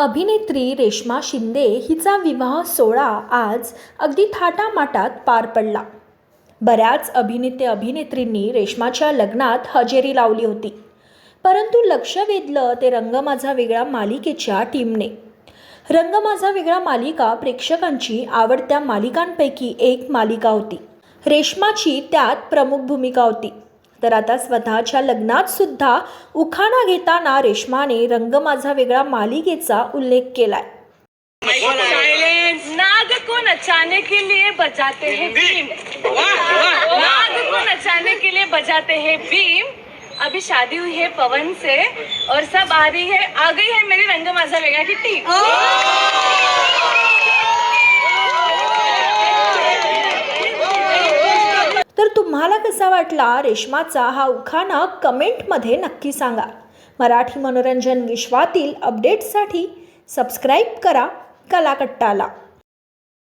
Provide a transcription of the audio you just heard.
अभिनेत्री रेश्मा शिंदे हिचा विवाह सोहळा आज अगदी थाटामाटात पार पडला. बऱ्याच अभिनेते अभिनेत्रींनी रेश्माच्या लग्नात हजेरी लावली होती. परंतु लक्ष वेधलं ते रंग माझा वेगळा मालिकेच्या टीमने. रंग माझा वेगळा मालिका प्रेक्षकांची आवडत्या मालिकांपैकी एक मालिका होती. रेश्माची त्यात प्रमुख भूमिका होती. तर आता स्वतःच्या लग्नात सुद्धा उखाणा घेताना रेश्माने रंग माझा वेगळा मालिकेचा उल्लेख केलाय. नाग को नचाने के लिए बजाते हैं बीम नाग को नचाने के लिए बजाते हैं बीम अभी शादी हुई है पवन से और सब आ रही है आ गई है मेरी रंग माझा वेगळा की टीम तर तुम्हाला कसा वाटला रेश्माचा हा उखाणा कमेंटमध्ये नक्की सांगा. मराठी मनोरंजन विश्वातील अपडेट्ससाठी सबस्क्राईब करा कलाकट्टाला.